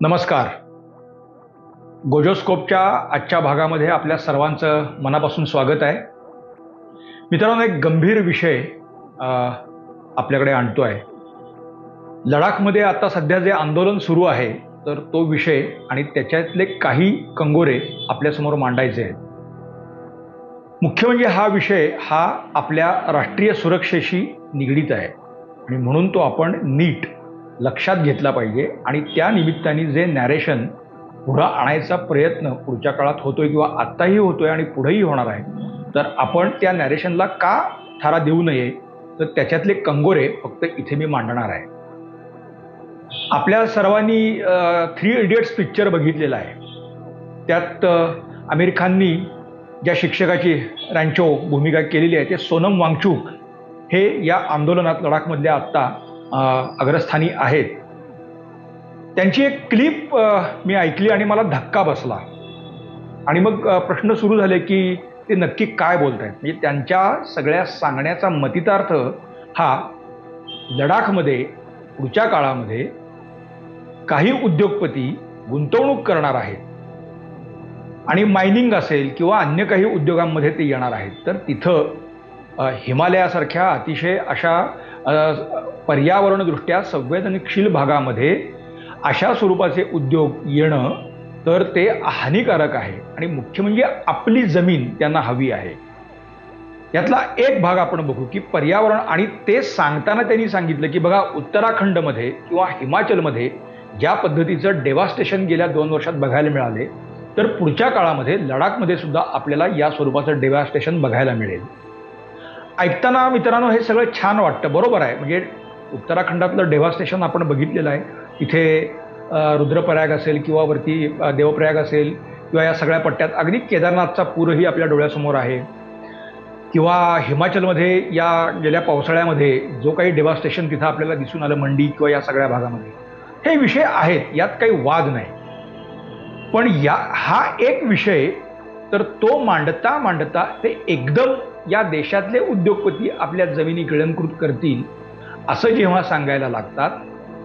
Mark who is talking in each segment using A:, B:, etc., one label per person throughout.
A: नमस्कार. गोजोस्कोपच्या आजच्या भागामध्ये आपल्या सर्वांचं मनापासून स्वागत आहे. मित्रांनो एक गंभीर विषय आपल्याकडे आणतो आहे लडाखमध्ये आता सध्या जे आंदोलन सुरू आहे तर तो विषय आणि त्याच्यातले काही कंगोरे आपल्यासमोर मांडायचे आहेत. मुख्य म्हणजे हा विषय हा आपल्या राष्ट्रीय सुरक्षेशी निगडीत आहे. आणि म्हणून तो आपण नीट लक्षात घेतला पाहिजे आणि त्या निमित्ताने जे नॅरेशन पुढं आणायचा प्रयत्न पुढच्या काळात होतोय किंवा आत्ताही होतोय आणि पुढेही होणार आहे तर आपण त्या नॅरेशनला का थारा देऊ नये तर त्याच्यातले कंगोरे फक्त इथे मी मांडणार आहे. आपल्या सर्वांनी थ्री इडियट्स पिक्चर बघितलेला आहे. त्यात आमिर खाननी ज्या शिक्षकाची रँचो भूमिका केलेली आहे ते सोनम वांगचूक हे या आंदोलनात लडाखमधल्या आत्ता अग्रस्थानी आहेत. त्यांची एक क्लिप मी ऐकली आणि मला धक्का बसला. आणि मग प्रश्न सुरू झाले की ते नक्की काय बोलत आहेत? म्हणजे त्यांच्या सगळ्या सांगण्याचा मतितार्थ हा लडाखमध्ये पुढच्या काळामध्ये काही उद्योगपती गुंतवणूक करणार आहेत. आणि मायनिंग असेल किंवा अन्य काही उद्योगांमध्ये ते येणार आहेत. तर तिथं हिमालयासारख्या अतिशय अशा पर्यावरणदृष्ट्या संवेदनशील भागामध्ये अशा स्वरूपाचे उद्योग येणं तर ते हानिकारक आहे. आणि मुख्य म्हणजे आपली जमीन त्यांना हवी आहे. यातला एक भाग आपण बघू की पर्यावरण आणि ते सांगताना त्यांनी सांगितलं की बघा उत्तराखंडमध्ये किंवा हिमाचलमध्ये ज्या पद्धतीचं डेवास्टेशन गेल्या दोन वर्षात बघायला मिळाले तर पुढच्या काळामध्ये लडाखमध्ये सुद्धा आपल्याला या स्वरूपाचं डेवास्टेशन बघायला मिळेल. ऐकताना मित्रांनो हे सगळं छान वाटतं. बरोबर आहे. म्हणजे उत्तराखंडातलं डेव्हास्टेशन आपण बघितलेलं आहे. इथे रुद्रप्रयाग असेल किंवा वरती देवप्रयाग असेल किंवा या सगळ्या पट्ट्यात अगदी केदारनाथचा पूरही आपल्या डोळ्यासमोर आहे. किंवा हिमाचलमध्ये या गेल्या पावसाळ्यामध्ये जो काही डेव्हास्टेशन तिथं आपल्याला दिसून आलं मंडी किंवा या सगळ्या भागामध्ये हे विषय आहेत. यात काही वाद नाही. पण या हा एक विषय तर तो मांडता मांडता ते एकदम या देशातले उद्योगपती आपल्या जमिनी गिळंकृत करतील असं जेव्हा सांगायला लागतात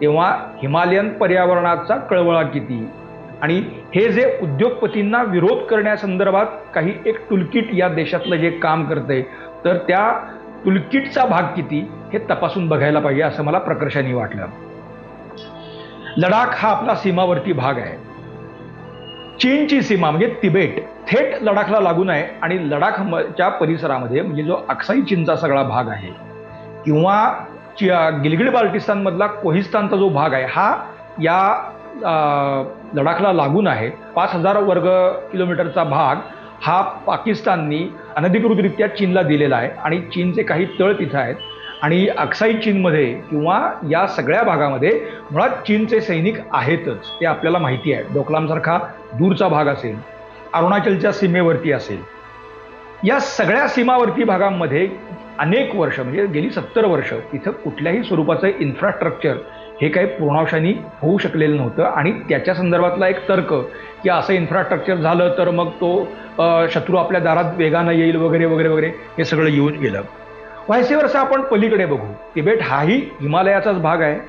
A: तेव्हा हिमालयन पर्यावरणाचा कळवळा किती? आणि हे जे उद्योगपतींना विरोध करण्यासंदर्भात काही एक टुलकिट या देशातलं जे काम करतंय तर त्या टुलकिटचा भाग किती हे तपासून बघायला पाहिजे असं मला प्रकर्षाने वाटलं. लडाख हा आपला सीमावर्ती भाग आहे. चीनची सीमा म्हणजे तिबेट थेट लडाखला लागून आहे आणि लडाखच्या परिसरामध्ये म्हणजे जो अक्साई चीनचा सगळा भाग आहे किंवा चि बाल्टिस्तानमधला कोहिस्तानचा जो भाग आहे हा या लडाखला लागून आहे पाच हजार वर्ग किलोमीटरचा भाग हा पाकिस्ताननी अनधिकृतरित्या चीनला दिलेला आहे आणि चीनचे काही तळ तिथं आहेत. आणि अक्साई चीनमध्ये किंवा या सगळ्या भागामध्ये मुळात चीनचे सैनिक आहेतच ते आपल्याला माहिती आहे. डोकलामसारखा दूरचा भाग असेल अरुणाचलच्या सीमेवरती असेल. या सगळ्या सीमावर्ती भागांमध्ये अनेक वर्ष म्हणजे गेली सत्तर वर्ष इथं कुठल्याही स्वरूपाचं इन्फ्रास्ट्रक्चर हे काही पूर्णावशानी होऊ शकलेलं नव्हतं. आणि त्याच्या संदर्भातला एक तर्क की असं इन्फ्रास्ट्रक्चर झालं तर मग तो शत्रू आपल्या दारात वेगानं येईल वगैरे वगैरे वगैरे हे सगळं येऊन गेलं. व्हायसेवरचं आपण पलीकडे बघू. तिबेट हाही हिमालयाचाच भाग आहे.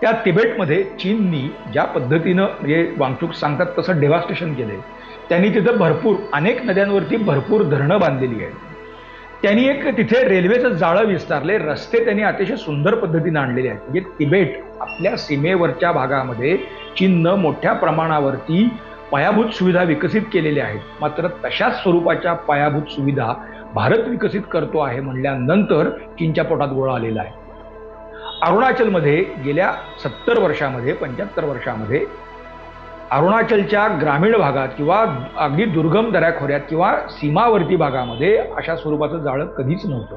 A: त्या तिबेटमध्ये चीननी ज्या पद्धतीनं म्हणजे वांगचूक सांगतात तसं डेव्हास्टेशन केलंय. त्यांनी तिथं भरपूर अनेक नद्यांवरती भरपूर धरणं बांधलेली आहेत. त्यांनी एक तिथे रेल्वेचं जाळं विस्तारले रस्ते त्यांनी अतिशय सुंदर पद्धतीनं आणलेले आहेत. म्हणजे तिबेट आपल्या सीमेवरच्या भागामध्ये चीननं मोठ्या प्रमाणावरती पायाभूत सुविधा विकसित केलेल्या आहेत. मात्र तशाच स्वरूपाच्या पायाभूत सुविधा भारत विकसित करतो आहे म्हणल्यानंतर चीनच्या पोटात गोळा आलेला आहे. अरुणाचलमध्ये गेल्या सत्तर वर्षामध्ये पंच्याहत्तर वर्षामध्ये अरुणाचलच्या ग्रामीण भागात किंवा अगदी दुर्गम दऱ्याखोऱ्यात किंवा सीमावर्ती भागामध्ये अशा स्वरूपाचं जाळं कधीच नव्हतं.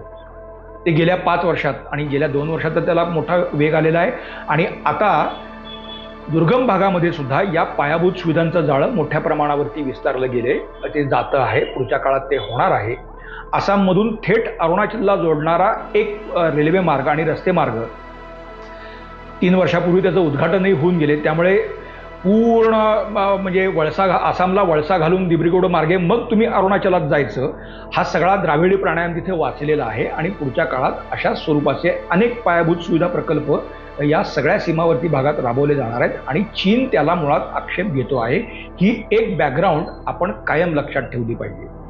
A: ते गेल्या पाच वर्षात आणि गेल्या दोन वर्षात तर त्याला मोठा वेग आलेला आहे. आणि आता दुर्गम भागामध्ये सुद्धा या पायाभूत सुविधांचं जाळं मोठ्या प्रमाणावरती विस्तारलं गेले ते जातं आहे. पुढच्या काळात ते होणार आहे. आसाममधून थेट अरुणाचलला जोडणारा एक रेल्वे मार्ग आणि रस्ते मार्ग. तीन वर्षापूर्वी त्याचं उद्घाटनही होऊन गेले. त्यामुळे पूर्ण म्हणजे वळसा घा आसामला वळसा घालून दिब्रिगोड मार्गे मग तुम्ही अरुणाचलात जायचं हा सगळा द्राविडी प्राणायाम तिथे वाचलेला आहे आणि पुढच्या काळात अशा स्वरूपाचे अनेक पायाभूत सुविधा प्रकल्प या सगळ्या सीमावर्ती भागात राबवले जाणार आहेत आणि चीन त्याला मुळात आक्षेप घेतो आहे. ही एक बॅकग्राऊंड आपण कायम लक्षात ठेवली पाहिजे.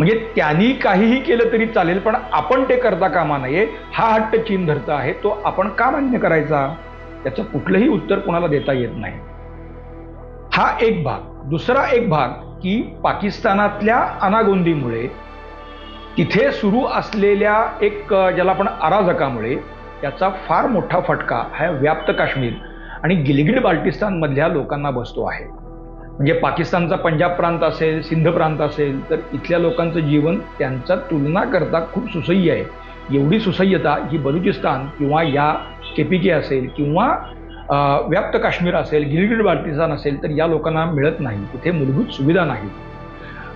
A: म्हणजे त्यांनी काहीही केलं तरी चालेल पण आपण ते करता कामा नये. हा हट्ट चीन धरता आहे तो आपण का मान्य करायचा? त्याचं कुठलंही उत्तर कोणाला देता येत नाही. हा एक भाग. दुसरा एक भाग की पाकिस्तानातल्या अनागोंदीमुळे तिथे सुरू असलेल्या एक ज्याला आपण अराजकामुळे त्याचा फार मोठा फटका हा व्याप्त काश्मीर आणि गिलगिड बाल्टिस्तानमधल्या लोकांना बसतो आहे. म्हणजे पाकिस्तानचा पंजाब प्रांत असेल सिंध प्रांत असेल तर इथल्या लोकांचं जीवन त्यांचा तुलना करता खूप सुसह्य आहे. एवढी सुसह्यता ही बलुचिस्तान किंवा या केपीके असेल किंवा व्याप्त काश्मीर असेल गिलगिट बाल्टिस्तान असेल तर या लोकांना मिळत नाही. तिथे मूलभूत सुविधा नाहीत.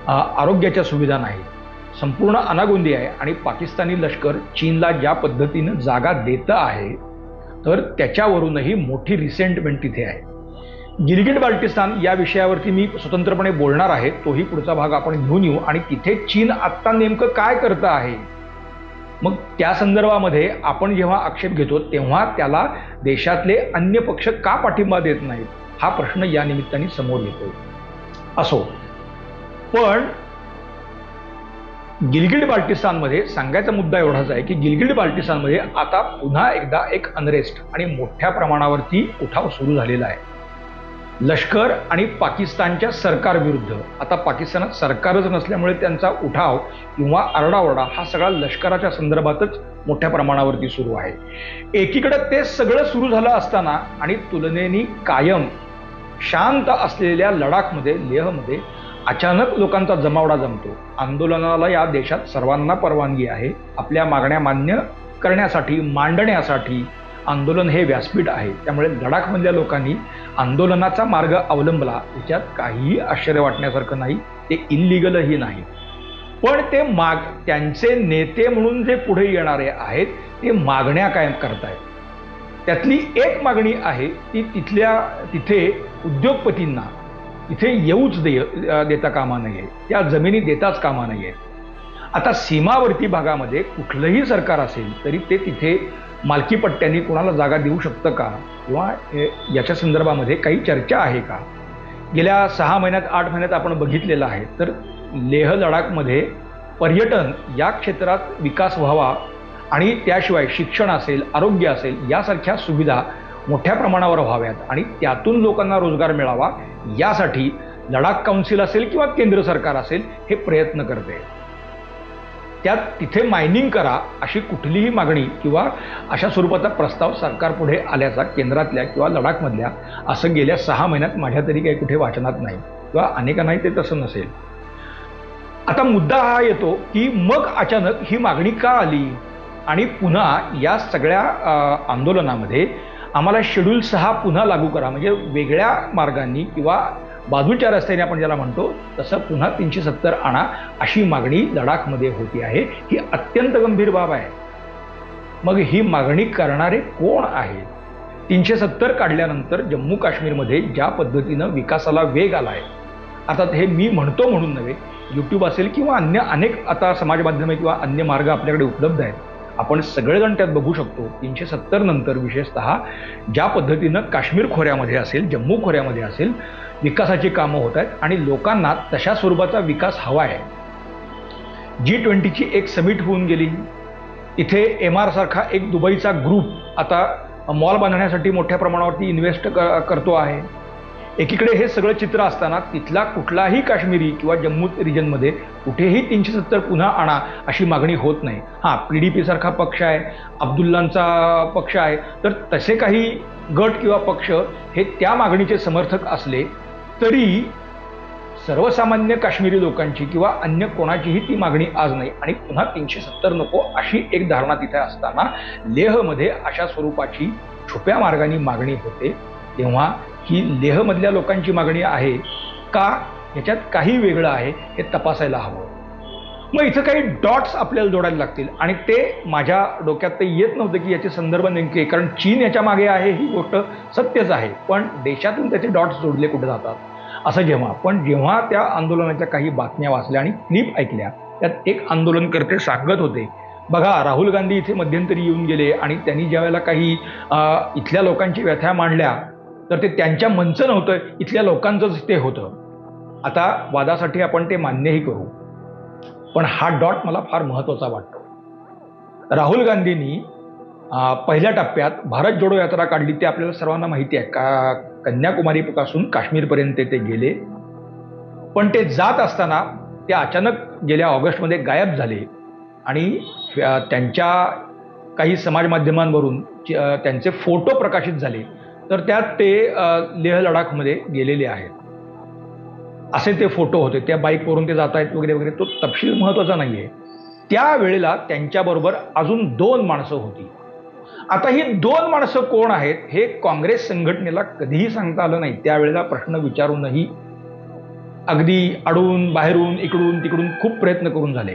A: आरोग्याच्या सुविधा नाहीत. संपूर्ण अनागोंदी आहे आणि पाकिस्तानी लष्कर चीनला ज्या पद्धतीनं जागा देतं आहे तर त्याच्यावरूनही मोठी रिसेंटमेंट तिथे आहे. गिलगिट बाल्टिस्तान या विषयावरती मी स्वतंत्रपणे बोलणार आहे. तोही पुढचा भाग आपण घेऊन येऊ. आणि तिथे चीन आत्ता नेमकं काय करतं आहे? मग त्या संदर्भामध्ये आपण जेव्हा आक्षेप घेतो तेव्हा त्याला देशातले अन्य पक्ष का पाठिंबा देत नाहीत? हा प्रश्न या निमित्ताने समोर येतो असो. पण गिलगिट बाल्टिस्तानमध्ये सांगायचा मुद्दा एवढाच आहे की गिलगिट बाल्टिस्तानमध्ये आता पुन्हा एकदा एक अनरेस्ट आणि मोठ्या प्रमाणावरती उठाव सुरू झालेला आहे. लष्कर आणि पाकिस्तानच्या सरकारविरुद्ध आता पाकिस्तानात सरकारच नसल्यामुळे त्यांचा उठाव किंवा आरडाओरडा हा सगळा लष्कराच्या संदर्भातच मोठ्या प्रमाणावरती सुरू आहे. एकीकडे ते सगळं सुरू झालं असताना आणि तुलनेने कायम शांत असलेल्या लडाखमध्ये लेहमध्ये अचानक लोकांचा जमावडा जमतो. आंदोलनाला या देशात सर्वांना परवानगी आहे. आपल्या मागण्या मान्य करण्यासाठी मांडण्यासाठी आंदोलन हे व्यासपीठ आहे. त्यामुळे लडाखमधल्या लोकांनी आंदोलनाचा मार्ग अवलंबला. याच्यात काहीही आश्चर्य वाटण्यासारखं नाही. ते इल्लिगलही नाही. पण ते माग त्यांचे नेते म्हणून जे पुढे येणारे आहेत ते मागण्या कायम करतायत. त्यातली एक मागणी आहे ती तिथल्या तिथे उद्योगपतींना इथे येऊच दे देता कामा नये. त्या जमिनी देताच कामा नये. आता सीमावर्ती भागामध्ये कुठलंही सरकार असेल तरी ते तिथे मालकी पट्ट्यांनी कुणाला जागा देऊ शकतं का? किंवा याच्या संदर्भामध्ये काही चर्चा आहे का? गेल्या सहा महिन्यात आठ महिन्यात आपण बघितलेलं आहे. तर लेह लडाखमध्ये पर्यटन या क्षेत्रात विकास व्हावा आणि त्याशिवाय शिक्षण असेल आरोग्य असेल यासारख्या सुविधा मोठ्या प्रमाणावर व्हाव्यात आणि त्यातून लोकांना रोजगार मिळावा यासाठी लडाख काउन्सिल असेल किंवा केंद्र सरकार असेल हे प्रयत्न करते. त्यात तिथे मायनिंग करा अशी कुठलीही मागणी किंवा अशा स्वरूपाचा प्रस्ताव सरकारपुढे आल्याचा केंद्रातल्या किंवा लडाखमधल्या असं गेल्या सहा महिन्यात माझ्या तरी काही कुठे वाचनात नाही किंवा अनेकांनाही ते तसं नसेल. आता मुद्दा हा येतो की मग अचानक ही मागणी का आली? आणि पुन्हा या सगळ्या आंदोलनामध्ये आम्हाला शेड्यूल सहा पुन्हा लागू करा म्हणजे वेगळ्या मार्गांनी किंवा बाजूच्या रस्त्याने आपण ज्याला म्हणतो तसं पुन्हा तीनशे सत्तर आणा अशी मागणी लडाखमध्ये होती आहे ही अत्यंत गंभीर बाब आहे. मग ही मागणी करणारे कोण आहेत तीनशे सत्तर काढल्यानंतर जम्मू काश्मीरमध्ये ज्या पद्धतीनं विकासाला वेग आला आहे अर्थात हे मी म्हणतो म्हणून नव्हे यूट्यूब असेल किंवा अन्य अनेक आता समाज माध्यमे किंवा अन्य मार्ग आपल्याकडे उपलब्ध आहेत आपण सगळेजण त्यात बघू शकतो तीनशे सत्तर नंतर विशेषत ज्या पद्धतीनं काश्मीर खोऱ्यामध्ये असेल जम्मू खोऱ्यामध्ये असेल विकासाची कामं होत आहेत आणि लोकांना तशा स्वरूपाचा विकास हवा आहे. जी ट्वेंटीची एक समिट होऊन गेली. इथे एम आर सारखा एक दुबईचा ग्रुप आता मॉल बांधण्यासाठी मोठ्या प्रमाणावरती इन्व्हेस्ट करतो आहे. एकीकडे हे सगळं चित्र असताना तिथला कुठलाही काश्मीरी किंवा जम्मू रिजनमध्ये कुठेही तीनशे सत्तर पुन्हा आणा अशी मागणी होत नाही. हां पी डी पीसारखा पक्ष आहे अब्दुल्लांचा पक्ष आहे. तर तसे काही गट किंवा पक्ष हे त्या मागणीचे समर्थक असले तरी सर्वसामान्य काश्मीरी लोकांची किंवा अन्य कोणाचीही ती मागणी आज नाही. आणि पुन्हा तीनशे सत्तर नको अशी एक धारणा तिथे असताना लेहमध्ये अशा स्वरूपाची छुप्या मार्गाने मागणी होते. तेव्हा ही लेहमधल्या लोकांची मागणी आहे का? याच्यात काही वेगळं आहे हे तपासायला हवं. मग इथं काही डॉट्स आपल्याला जोडायला लागतील. आणि ते माझ्या डोक्यात ते येत नव्हतं की याचे संदर्भ नेमके कारण चीन याच्या मागे आहे ही गोष्ट सत्यच आहे. पण देशातून त्याचे डॉट्स जोडले कुठे जातात? असं जेव्हा. पण जेव्हा त्या आंदोलनाच्या काही बातम्या वाचल्या आणि क्लिप ऐकल्या त्यात एक आंदोलनकर्ते सांगत होते बघा राहुल गांधी इथे मध्यंतरी येऊन गेले आणि त्यांनी ज्या वेळेला काही इथल्या लोकांची व्यथा मांडल्या तर ते त्यांच्या मंच नव्हतं इथल्या लोकांचंच ते होतं. आता वादासाठी आपण ते मान्यही करू. पण हा डॉट मला फार महत्त्वाचा वाटतो. राहुल गांधींनी पहिल्या टप्प्यात भारत जोडो यात्रा काढली ते आपल्याला सर्वांना माहिती आहे. का कन्याकुमारीपासून काश्मीरपर्यंत ते गेले. पण ते जात असताना ते अचानक गेल्या ऑगस्टमध्ये गायब झाले. आणि त्यांच्या काही समाज माध्यमांवरून च- त्यांचे फोटो प्रकाशित झाले. तर त्यात ते लेह लडाखमध्ये गेलेले आहेत. असे ते फोटो होते त्या बाईकवरून ते जात आहेत वगैरे वगैरे. तो तपशील महत्त्वाचा नाही आहे त्यावेळेला त्यांच्याबरोबर अजून दोन माणसं होती. आता ही दोन माणसं कोण आहेत हे काँग्रेस संघटनेला कधीही सांगता आलं नाही. त्यावेळेला प्रश्न विचारूनही अगदी अडून बाहेरून इकडून तिकडून खूप प्रयत्न करून झाले.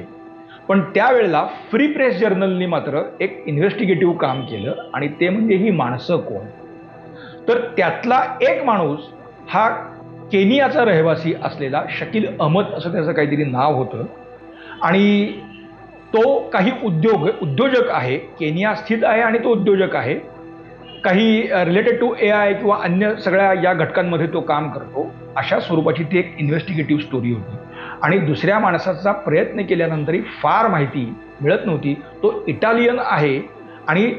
A: पण त्यावेळेला फ्री प्रेस जर्नलनी मात्र एक इन्व्हेस्टिगेटिव्ह काम केलं आणि ते म्हणजे ही माणसं कोण? तर त्यातला एक माणूस हा केनियाचा रहिवासी असलेला शकील अहमद असं त्याचं काहीतरी नाव होतं. आणि तो काही उद्योग उद्योजक आहे. केनिया स्थित आहे आणि तो उद्योजक आहे. काही रिलेटेड टू ए आय किंवा अन्य सगळ्या या घटकांमध्ये तो काम करतो. अशा स्वरूपाची ती एक इन्व्हेस्टिगेटिव्ह स्टोरी होती. आणि दुसऱ्या माणसाचा प्रयत्न केल्यानंतरही फार माहिती मिळत नव्हती. तो इटालियन आहे आणि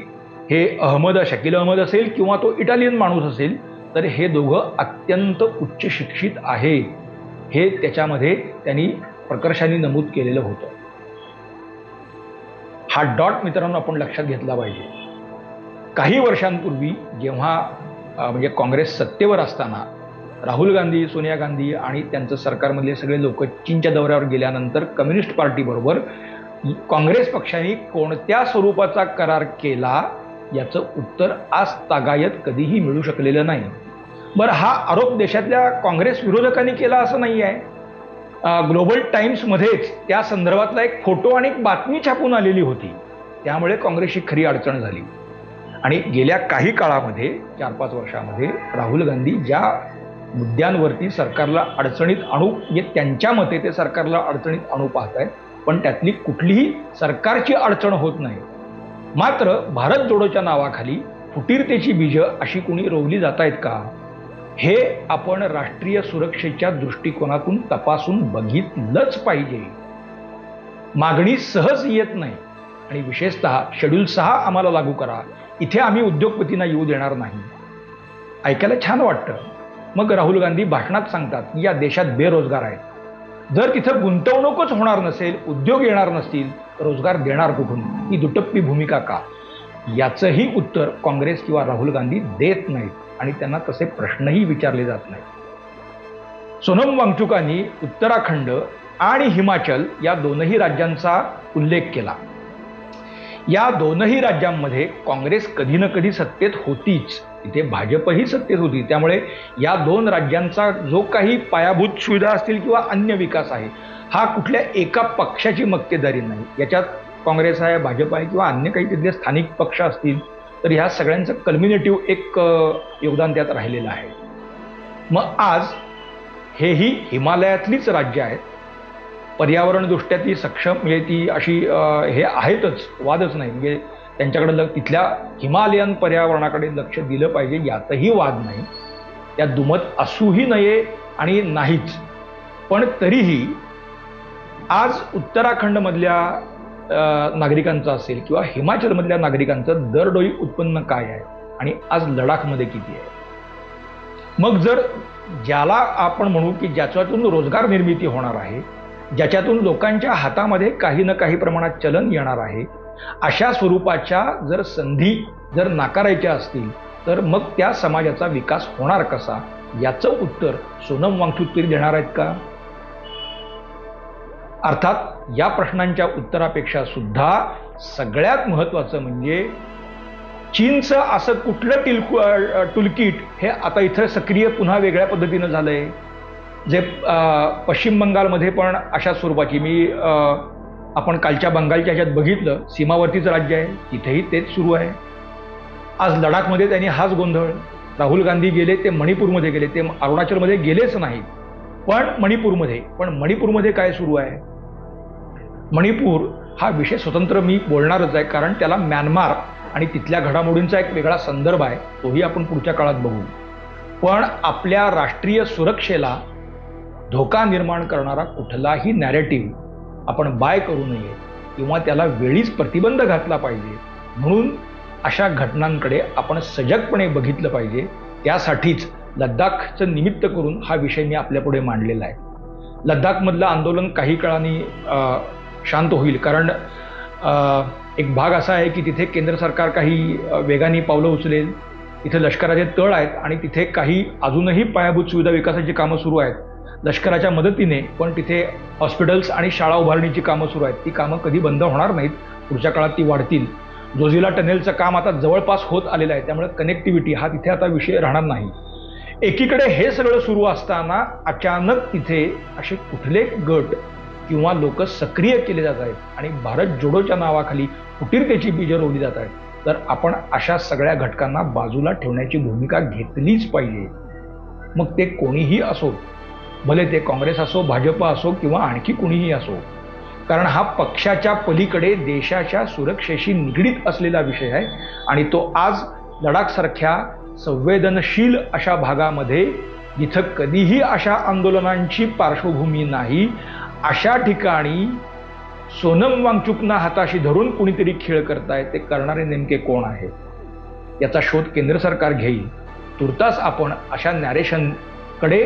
A: हे अहमद शकील अहमद असेल किंवा तो इटालियन माणूस असेल तर हे दोघं अत्यंत उच्च शिक्षित आहे. हे त्याच्यामध्ये त्यांनी प्रकर्षाने नमूद केलेलं होतं. हा डॉट मित्रांनो आपण लक्षात घेतला पाहिजे. काही वर्षांपूर्वी जेव्हा म्हणजे काँग्रेस सत्तेवर असताना राहुल गांधी सोनिया गांधी आणि त्यांचं सरकारमधले सगळे लोक चीनच्या दौऱ्यावर गेल्यानंतर कम्युनिस्ट पार्टीबरोबर काँग्रेस पक्षाने कोणत्या स्वरूपाचा करार केला याचं उत्तर आज तागायत कधीही मिळू शकलेलं नाही. बरं हा आरोप देशातल्या काँग्रेस विरोधकांनी केला असं नाही आहे ग्लोबल टाईम्समध्येच त्या संदर्भातला एक फोटो आणि एक बातमी छापून आलेली होती. त्यामुळे काँग्रेसची खरी अडचण झाली. आणि गेल्या काही काळामध्ये चार पाच वर्षामध्ये राहुल गांधी ज्या मुद्द्यांवरती सरकारला अडचणीत आणू म्हणजे त्यांच्या मते ते सरकारला अडचणीत आणू पाहत आहेत पण त्यातली कुठलीही सरकारची अडचण होत नाही. मात्र भारत जोडोच्या नावाखाली फुटीरतेची बीजं अशी कुणी रोवली जात आहेत का? हे आपण राष्ट्रीय सुरक्षेच्या दृष्टिकोनातून तपासून बघितलंच पाहिजे. मागणी सहज येत नाही. आणि विशेषतः शेड्यूल सहा आम्हाला लागू करा. इथे आम्ही उद्योगपतींना येऊ देणार नाही. ऐकायला छान वाटतं. मग राहुल गांधी भाषणात सांगतात की या देशात बेरोजगार आहेत. जर तिथं गुंतवणूकच होणार नसेल उद्योग येणार नसतील रोजगार देणार कुठून? ही दुटप्पी भूमिका का? याचंही उत्तर काँग्रेस किंवा राहुल गांधी देत नाहीत आणि त्यांना तसे प्रश्नही विचारले जात नाहीत. सोनम वांगचुकांनी उत्तराखंड आणि हिमाचल या दोनही राज्यांचा उल्लेख केला. या दोनही राज्यांमध्ये काँग्रेस कधी ना कधी सत्तेत होतीच. तिथे भाजपही सत्तेत होती. त्यामुळे या दोन राज्यांचा जो काही पायाभूत सुविधा असतील किंवा अन्य विकास आहे हा कुठल्या एका पक्षाची मक्तेदारी नाही. याच्यात काँग्रेस आहे भाजप आहे किंवा अन्य काही तिथले स्थानिक पक्ष असतील तर ह्या सगळ्यांचं कल्मिनेटिव्ह एक योगदान त्यात राहिलेलं आहे. मग आज हेही हिमालयातलीच राज्य आहेत. पर्यावरणदृष्ट्या ती सक्षम म्हणजे ती अशी हे आहेतच वादच नाही. म्हणजे त्यांच्याकडे ल तिथल्या हिमालयन पर्यावरणाकडे लक्ष दिलं पाहिजे यातही वाद नाही. त्यात दुमत असूही नये आणि नाहीच. पण तरीही आज उत्तराखंडमधल्या नागरिकांचं असेल किंवा हिमाचलमधल्या नागरिकांचं दरडोई उत्पन्न काय आहे आणि आज लडाखमध्ये किती आहे? मग जर ज्याला आपण म्हणू की ज्याच्यातून रोजगार निर्मिती होणार आहे ज्याच्यातून लोकांच्या हातामध्ये काही ना काही प्रमाणात चलन येणार आहे अशा स्वरूपाच्या जर संधी जर नाकारायच्या असतील तर मग त्या समाजाचा विकास होणार कसा? याचं उत्तर सोनम वांगचूक तरी देणार आहेत का? अर्थात या प्रश्नांच्या उत्तरापेक्षा सुद्धा सगळ्यात महत्त्वाचं म्हणजे चीनचं असं कुठलं टिलकु टुलकीट टुलकिट हे आता इथं सक्रिय पुन्हा वेगळ्या पद्धतीनं झालंय. जे पश्चिम बंगालमध्ये पण अशा स्वरूपाची मी आपण कालच्या बंगालच्या ह्याच्यात बघितलं सीमावर्तीचं राज्य आहे तिथेही तेच सुरू आहे. आज लडाखमध्ये त्यांनी हाच गोंधळ. राहुल गांधी गेले ते मणिपूरमध्ये गेले ते अरुणाचलमध्ये गेलेच नाहीत. पण मणिपूरमध्ये पण मणिपूरमध्ये काय सुरू आहे? मणिपूर हा विषय स्वतंत्र मी बोलणारच आहे कारण त्याला म्यानमार आणि तिथल्या घडामोडींचा एक वेगळा संदर्भ आहे तोही आपण पुढच्या काळात बघू. पण आपल्या राष्ट्रीय सुरक्षेला धोका निर्माण करणारा कुठलाही नॅरेटिव्ह आपण बाय करू नये किंवा त्याला वेळीच प्रतिबंध घातला पाहिजे. म्हणून अशा घटनांकडे आपण सजगपणे बघितलं पाहिजे. त्यासाठीच लद्दाखचं निमित्त करून हा विषय मी आपल्यापुढे मांडलेला आहे. लद्दाखमधलं आंदोलन काही काळाने शांत होईल. कारण एक भाग असा आहे की तिथे केंद्र सरकार काही वेगाने पावलं उचलेल. तिथे लष्कराचे तळ आहेत आणि तिथे काही अजूनही पायाभूत सुविधा विकासाची कामं सुरू आहेत. लष्कराच्या मदतीने पण तिथे हॉस्पिटल्स आणि शाळा उभारणीची कामं सुरू आहेत. ती कामं कधी बंद होणार नाहीत. पुढच्या काळात ती वाढतील. जोझिला टनेलचं काम आता जवळपास होत आलेलं आहे. त्यामुळे कनेक्टिव्हिटी हा तिथे आता विषय राहणार नाही. एकीकडे हे सगळं सुरू असताना अचानक तिथे असे कुठले गट किंवा लोक सक्रिय केले जात आहेत आणि भारत जोडोच्या नावाखाली फुटीरतेची बीजं रोवली जात आहेत. तर आपण अशा सगळ्या घटकांना बाजूला ठेवण्याची भूमिका घेतलीच पाहिजे. मग ते कोणीही असो भले ते काँग्रेस असो भाजप असो किंवा आणखी कुणीही असो. कारण हा पक्षाच्या पलीकडे देशाच्या सुरक्षेशी निगडीत असलेला विषय आहे आणि तो आज लडाखसारख्या संवेदनशील अशा भागामध्ये जिथं कधीही अशा आंदोलनांची पार्श्वभूमी नाही अशा ठिकाणी सोनम वांगचुकना हाताशी धरून कुणीतरी खेळ करताय ते करणारे नेमके कोण आहे याचा शोध केंद्र सरकार घेईल. तुर्तास आपण अशा नॅरेशनकडे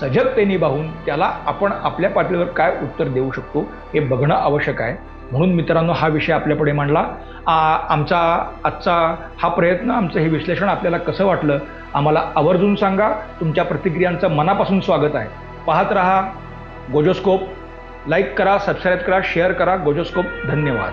A: सजगतेने पाहून त्याला आपण आपल्या पातळीवर काय उत्तर देऊ शकतो हे बघणं आवश्यक आहे. म्हणून मित्रांनो हा विषय आपल्यापुढे मांडला. आमचा आजचा हा प्रयत्न आमचं हे विश्लेषण आपल्याला कसं वाटलं आम्हाला आवर्जून सांगा. तुमच्या प्रतिक्रियांचं मनापासून स्वागत आहे. पाहत रहा गोजोस्कोप. लाईक करा सबस्क्राईब करा शेअर करा. गोजोस्कोप धन्यवाद.